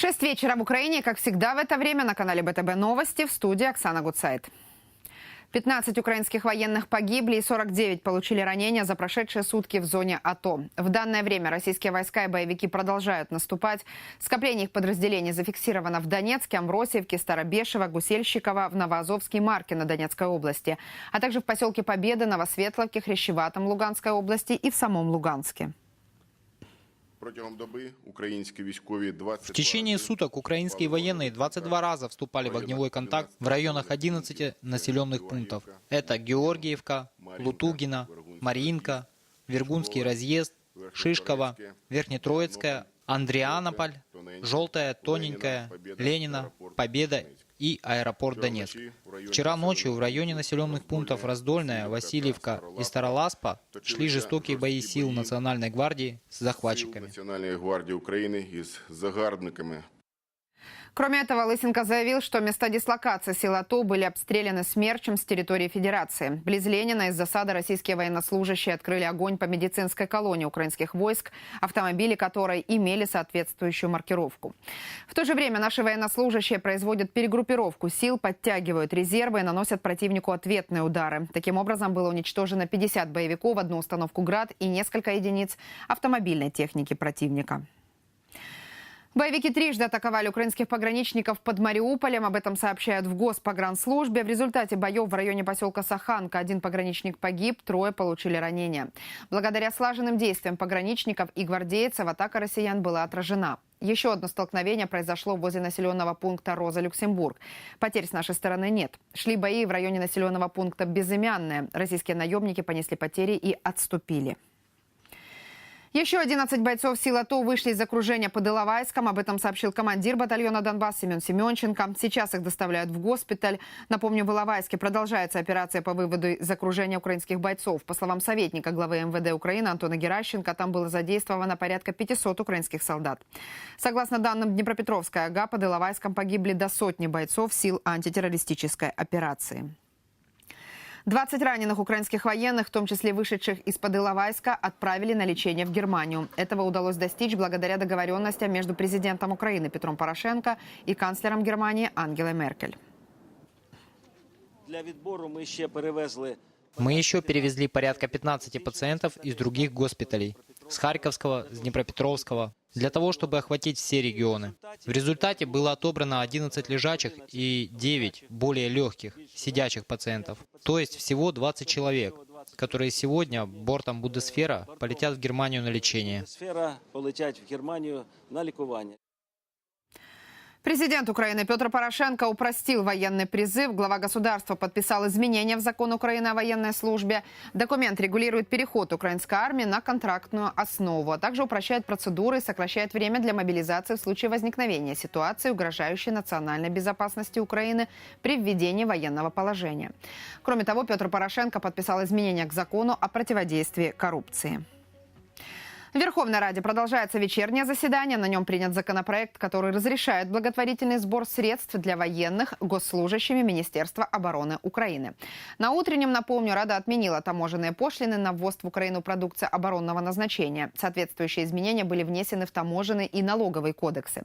Шесть вечера в Украине, как всегда в это время, на канале БТБ Новости в студии Оксана Гуцайт. 15 украинских военных погибли и 49 получили ранения за прошедшие сутки в зоне АТО. В данное время российские войска и боевики продолжают наступать. Скопление их подразделений зафиксировано в Донецке, Амбросиевке, Старобешево, Гусельщиково, в Новоазовске и Марке на Донецкой области, а также в поселке Победы, Новосветловке, Хрящеватом Луганской области и в самом Луганске. В течение суток украинские военные 22 раза вступали в огневой контакт в районах 11 населенных пунктов. Это Георгиевка, Лутугина, Маринка, Вергунский разъезд, Шишково, Верхнетроицкая, Андрианополь, Желтая, Тоненькая, Ленина, Победа и аэропорт Донецк. Вчера ночью в районе населенных пунктов Раздольная, Васильевка и Староласпа шли жестокие бои сил Национальной гвардии с захватчиками. Національної гвардії України із загарбниками. Кроме этого, Лысенко заявил, что места дислокации сил АТО были обстреляны смерчем с территории Федерации. Близ Ленина из засады российские военнослужащие открыли огонь по медицинской колонии украинских войск, автомобили которой имели соответствующую маркировку. В то же время наши военнослужащие производят перегруппировку сил, подтягивают резервы и наносят противнику ответные удары. Таким образом, было уничтожено 50 боевиков, одну установку «Град» и несколько единиц автомобильной техники противника. Боевики трижды атаковали украинских пограничников под Мариуполем. Об этом сообщают в Госпогранслужбе. В результате боев в районе поселка Саханка один пограничник погиб, трое получили ранения. Благодаря слаженным действиям пограничников и гвардейцев атака россиян была отражена. Еще одно столкновение произошло возле населенного пункта Роза-Люксембург. Потерь с нашей стороны нет. Шли бои в районе населенного пункта Безымянное. Российские наемники понесли потери и отступили. Еще 11 бойцов сил АТО вышли из окружения под Иловайском. Об этом сообщил командир батальона «Донбасс» Семен Семенченко. Сейчас их доставляют в госпиталь. Напомню, в Иловайске продолжается операция по выводу из окружения украинских бойцов. По словам советника главы МВД Украины Антона Геращенко, там было задействовано порядка 500 украинских солдат. Согласно данным Днепропетровской АГА, под Иловайском погибли до сотни бойцов сил антитеррористической операции. 20 раненых украинских военных, в том числе вышедших из-под Иловайска, отправили на лечение в Германию. Этого удалось достичь благодаря договоренностям между президентом Украины Петром Порошенко и канцлером Германии Ангелой Меркель. Для відбору ми ще перевезли Мы еще перевезли порядка 15 пациентов из других госпиталей. С Харьковского, с Днепропетровского. Для того, чтобы охватить все регионы. В результате было отобрано 11 лежачих и 9 более легких, сидячих пациентов. То есть всего 20 человек, которые сегодня бортом Будесфера полетят в Германию на лечение. Президент Украины Петр Порошенко упростил военный призыв. Глава государства подписал изменения в закон Украины о военной службе. Документ регулирует переход украинской армии на контрактную основу, а также упрощает процедуры и сокращает время для мобилизации в случае возникновения ситуации, угрожающей национальной безопасности Украины при введении военного положения. Кроме того, Петр Порошенко подписал изменения к закону о противодействии коррупции. В Верховной Раде продолжается вечернее заседание. На нем принят законопроект, который разрешает благотворительный сбор средств для военных госслужащими Министерства обороны Украины. На утреннем, напомню, Рада отменила таможенные пошлины на ввоз в Украину продукции оборонного назначения. Соответствующие изменения были внесены в таможенный и налоговый кодексы.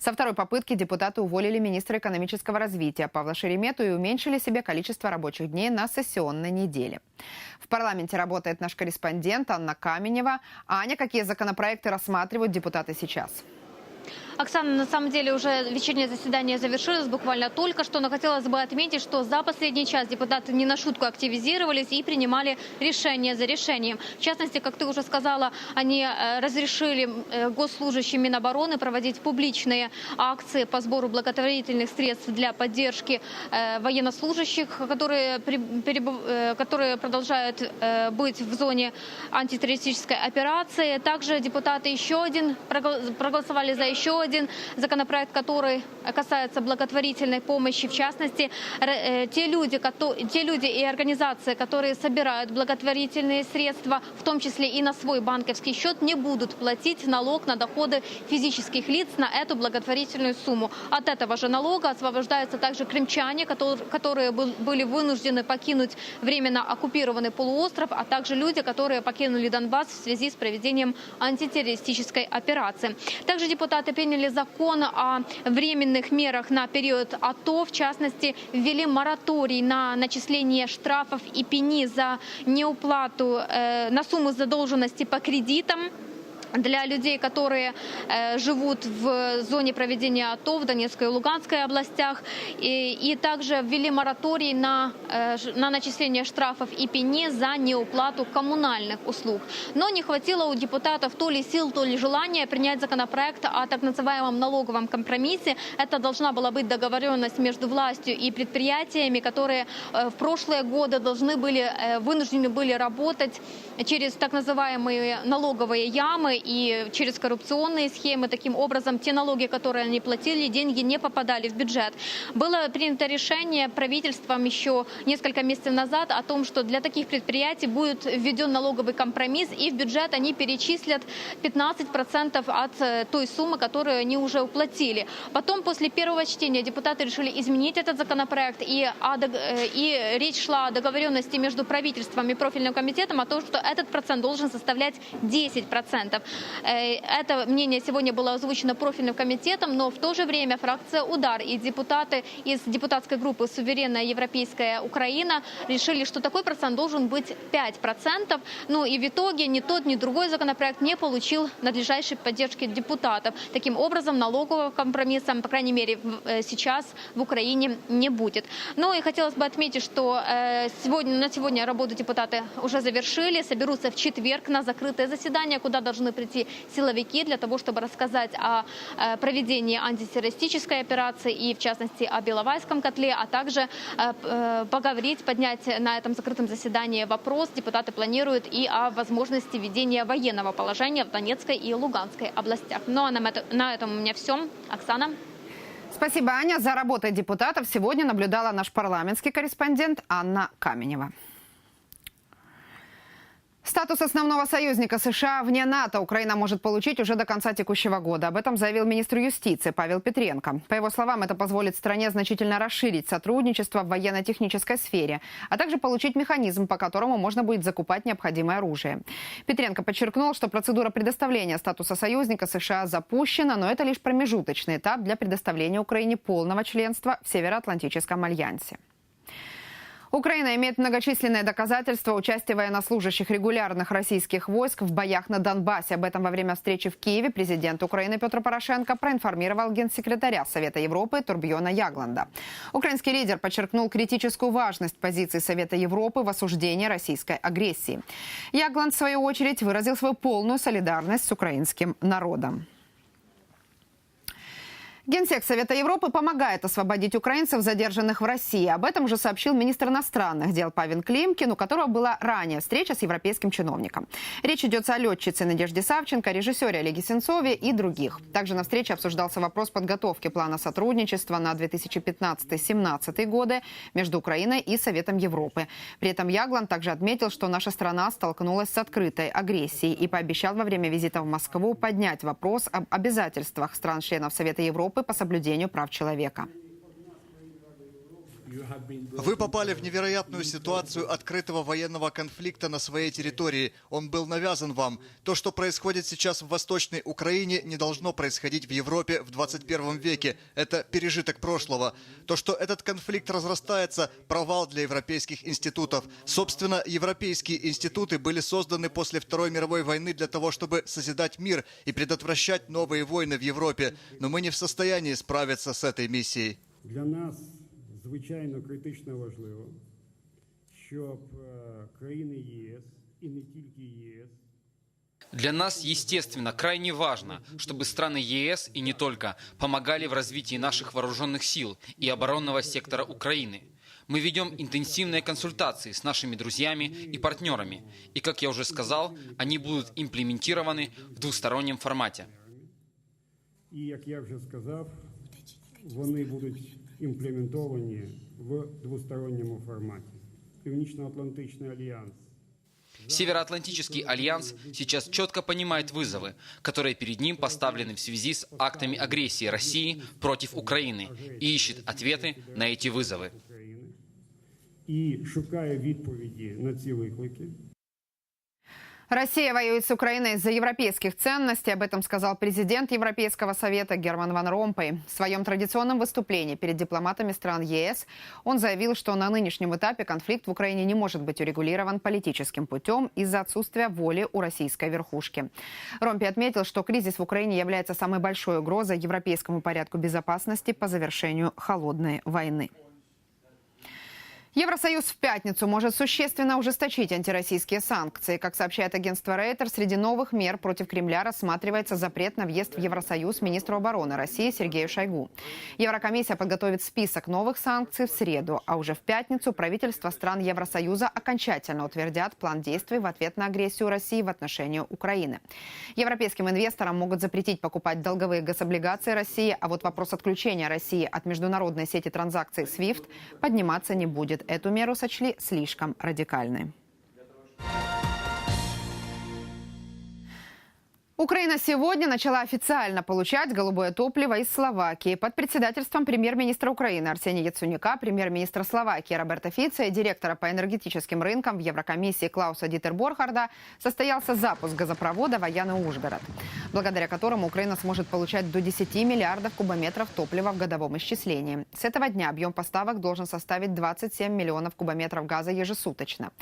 Со второй попытки депутаты уволили министра экономического развития Павла Шеремету и уменьшили себе количество рабочих дней на сессионной неделе. В парламенте работает наш корреспондент Анна Каменева. Аня, какие законопроекты рассматривают депутаты сейчас? Оксана, на самом деле уже вечернее заседание завершилось буквально только что, но хотелось бы отметить, что за последний час депутаты не на шутку активизировались и принимали решение за решением. В частности, как ты уже сказала, они э, разрешили э, госслужащим Минобороны проводить публичные акции по сбору благотворительных средств для поддержки э, военнослужащих, которые, которые продолжают быть в зоне антитеррористической операции. Также депутаты еще один прогол- проголосовали за еще один законопроект, который касается благотворительной помощи. В частности, э, те люди, те люди и организации, которые собирают благотворительные средства, в том числе и на свой банковский счет, не будут платить налог на доходы физических лиц на эту благотворительную сумму. От этого же налога освобождаются также крымчане, котор- которые был- были вынуждены покинуть временно оккупированный полуостров, а также люди, которые покинули Донбасс в связи с проведением антитеррористической операции. Также депутаты депутаты приняли закон о временных мерах на период АТО. В частности, ввели мораторий на начисление штрафов и пени за неуплату э, на сумму задолженности по кредитам для людей, которые э, живут в зоне проведения АТО в Донецкой и Луганской областях. И, и также ввели мораторий на, э, на начисление штрафов и пени за неуплату коммунальных услуг. Но не хватило у депутатов то ли сил, то ли желания принять законопроект о так называемом налоговом компромиссе. Это должна была быть договоренность между властью и предприятиями, которые э, в прошлые годы должны были, вынуждены были работать через так называемые налоговые ямы и через коррупционные схемы. Таким образом, те налоги, которые они платили, деньги не попадали в бюджет. Было принято решение правительством еще несколько месяцев назад о том, что для таких предприятий будет введен налоговый компромисс, и в бюджет они перечислят 15% от э, той суммы, которую они уже уплатили. Потом, после первого чтения, депутаты решили изменить этот законопроект, и, э, и речь шла о договоренности между правительством и профильным комитетом о том, что этот процент должен составлять 10%. Э, Это мнение сегодня было озвучено профильным комитетом, но в то же время фракция «Удар» и депутаты из депутатской группы «Суверенная европейская Украина» решили, что такой процент должен быть 5%. Ну и в итоге ни тот, ни другой законопроект не получил надлежащей поддержки депутатов. Таким образом, налогового компромисса, по крайней мере, э, сейчас в Украине не будет. Ну и хотелось бы отметить, что э, сегодня, на сегодня работу депутаты уже завершили, соберутся в четверг на закрытое заседание, куда должны прийти силовики для того, чтобы рассказать о э, проведении антитеррористической операции и, в частности, о Беловайском котле, а также э, э, поговорить, поднять на этом закрытом заседании вопрос, депутаты планируют и о возможности введения военного положения в Донецкой и Луганской областях. Ну а на это- на этом у меня все. Оксана. Спасибо, Аня. За работой депутатов сегодня наблюдала наш парламентский корреспондент Анна Каменева. Статус основного союзника США вне НАТО Украина может получить уже до конца текущего года. Об этом заявил министр юстиции Павел Петренко. По его словам, это позволит стране значительно расширить сотрудничество в военно-технической сфере, а также получить механизм, по которому можно будет закупать необходимое оружие. Петренко подчеркнул, что процедура предоставления статуса союзника США запущена, но это лишь промежуточный этап для предоставления Украине полного членства в Североатлантическом альянсе. Украина имеет многочисленные доказательства участия военнослужащих регулярных российских войск в боях на Донбассе. Об этом во время встречи в Киеве президент Украины Петр Порошенко проинформировал генсекретаря Совета Европы Турбьона Ягланда. Украинский лидер подчеркнул критическую важность позиции Совета Европы в осуждении российской агрессии. Ягланд, в свою очередь, выразил свою полную солидарность с украинским народом. Генсек Совета Европы помогает освободить украинцев, задержанных в России. Об этом уже сообщил министр иностранных дел Павел Климкин, у которого была ранее встреча с европейским чиновником. Речь идет о летчице Надежде Савченко, режиссере Олеге Сенцове и других. Также на встрече обсуждался вопрос подготовки плана сотрудничества на 2015-2017 годы между Украиной и Советом Европы. При этом Яглан также отметил, что наша страна столкнулась с открытой агрессией и пообещал во время визита в Москву поднять вопрос об обязательствах стран-членов Совета Европы по соблюдению прав человека. Вы попали в невероятную ситуацию открытого военного конфликта на своей территории. Он был навязан вам. То, что происходит сейчас в Восточной Украине, не должно происходить в Европе в 21 веке. Это пережиток прошлого. То, что этот конфликт разрастается, провал для европейских институтов. Собственно, европейские институты были созданы после Второй мировой войны для того, чтобы созидать мир и предотвращать новые войны в Европе. Но мы не в состоянии справиться с этой миссией. Для нас звичайно критично важливо, щоб е, країни ЄС і не тільки ЄС Для нас, естественно, крайне важно, чтобы страны ЕС и не только помогали в развитии наших вооруженных сил и оборонного сектора Украины. Мы ведем интенсивные консультации с нашими друзьями и партнерами, и, как я уже сказал, они будут имплементированы в двустороннем формате. і, як я вже сказав, вони будуть імплементовані в двосторонньому форматі. Північно-Атлантичний альянс Североатлантический альянс сейчас четко понимает вызовы, которые перед ним поставлены в связи с актами агрессии России против Украины и ищет ответы на эти вызовы. України і шукає відповіді на ці виклики. Россия воюет с Украиной из-за европейских ценностей. Об этом сказал президент Европейского совета Герман Ван Ромпей. В своем традиционном выступлении перед дипломатами стран ЕС он заявил, что на нынешнем этапе конфликт в Украине не может быть урегулирован политическим путем из-за отсутствия воли у российской верхушки. Ромпей отметил, что кризис в Украине является самой большой угрозой европейскому порядку безопасности по завершению холодной войны. Евросоюз в пятницу может существенно ужесточить антироссийские санкции. Как сообщает агентство Рейтер, среди новых мер против Кремля рассматривается запрет на въезд в Евросоюз министру обороны России Сергею Шойгу. Еврокомиссия подготовит список новых санкций в среду, а уже в пятницу правительства стран Евросоюза окончательно утвердят план действий в ответ на агрессию России в отношении Украины. Европейским инвесторам могут запретить покупать долговые гособлигации России, а вот вопрос отключения России от международной сети транзакций SWIFT подниматься не будет. Эту меру сочли слишком радикальной. Украина сегодня начала официально получать голубое топливо из Словакии. Под председательством премьер-министра Украины Арсения Яценюка, премьер-министра Словакии Роберта Фица и директора по энергетическим рынкам в Еврокомиссии Клауса Дитер Борхарда состоялся запуск газопровода «Вояны-Ужгород», благодаря которому Украина сможет получать до 10 миллиардов кубометров топлива в годовом исчислении. С этого дня объем поставок должен составить 27 миллионов кубометров газа ежесуточно.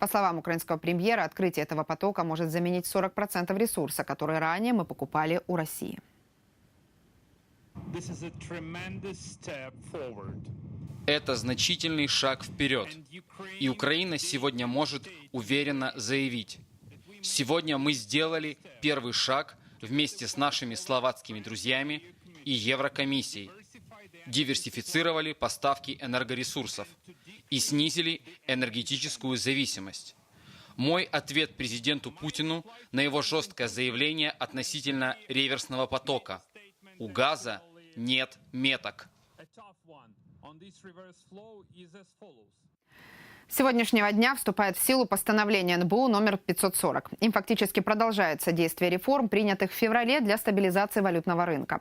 По словам украинского премьера, открытие этого потока может заменить 40% ресурса, который которые ранее мы покупали у России. Это значительный шаг вперед. И Украина сегодня может уверенно заявить. Сегодня мы сделали первый шаг вместе с нашими словацкими друзьями и Еврокомиссией. Диверсифицировали поставки энергоресурсов и снизили энергетическую зависимость. Мой ответ президенту Путину на его жесткое заявление относительно реверсного потока. У газа нет меток. С сегодняшнего дня вступает в силу постановление НБУ номер 540. Им фактически продолжается действие реформ, принятых в феврале для стабилизации валютного рынка.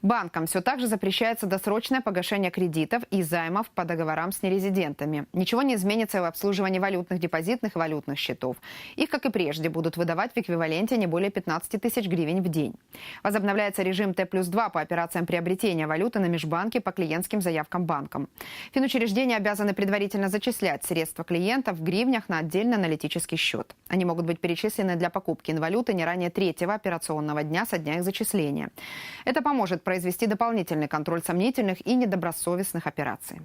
Банкам все так же запрещается досрочное погашение кредитов и займов по договорам с нерезидентами. Ничего не изменится в обслуживании валютных депозитных и валютных счетов. Их, как и прежде, будут выдавать в эквиваленте не более 15 тысяч гривен в день. Возобновляется режим Т плюс 2 по операциям приобретения валюты на межбанке по клиентским заявкам банкам. Финучреждения обязаны предварительно зачислять средства клиентов в гривнях на отдельный аналитический счет. Они могут быть перечислены для покупки инвалюты не ранее третьего операционного дня со дня их зачисления. Это поможет произвести дополнительный контроль сомнительных и недобросовестных операций.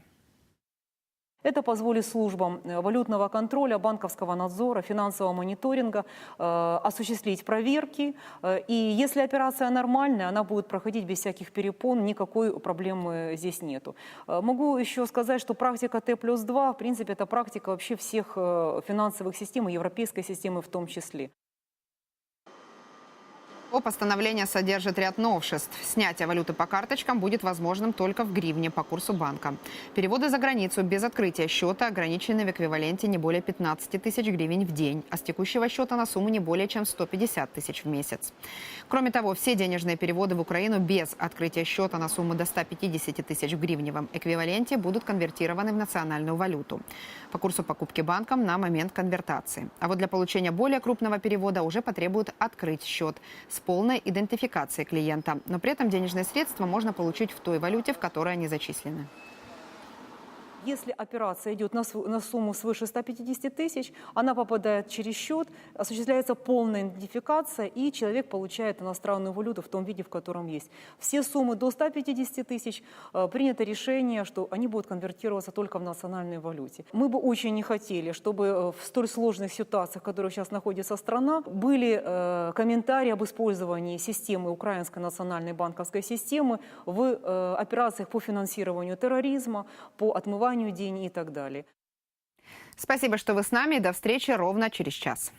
Это позволит службам э, валютного контроля, банковского надзора, финансового мониторинга э, осуществить проверки. Э, и если операция нормальная, она будет проходить без всяких перепон, никакой проблемы здесь нету. Э, могу еще сказать, что практика Т плюс 2, в принципе, это практика вообще всех финансовых систем, европейской системы в том числе. О, постановление содержит ряд новшеств. Снятие валюты по карточкам будет возможным только в гривне по курсу банка. Переводы за границу без открытия счета ограничены в эквиваленте не более 15 тысяч гривен в день, а с текущего счета на сумму не более чем 150 тысяч в месяц. Кроме того, все денежные переводы в Украину без открытия счета на сумму до 150 тысяч в гривневом эквиваленте будут конвертированы в национальную валюту по курсу покупки банком на момент конвертации. А вот для получения более крупного перевода уже потребуют открыть счет с полной идентификацией клиента. Но при этом денежные средства можно получить в той валюте, в которой они зачислены. Если операция идет на, на сумму свыше 150 тысяч, она попадает через счет, осуществляется полная идентификация, и человек получает иностранную валюту в том виде, в котором есть. Все суммы до 150 тысяч э, принято решение, что они будут конвертироваться только в национальной валюте. Мы бы очень не хотели, чтобы э, в столь сложных ситуациях, в которых сейчас находится страна, были э, комментарии об использовании системы украинской национальной банковской системы в э, операциях по финансированию терроризма, по отмыванию денег и так далее. Спасибо, что вы с нами. До встречи ровно через час.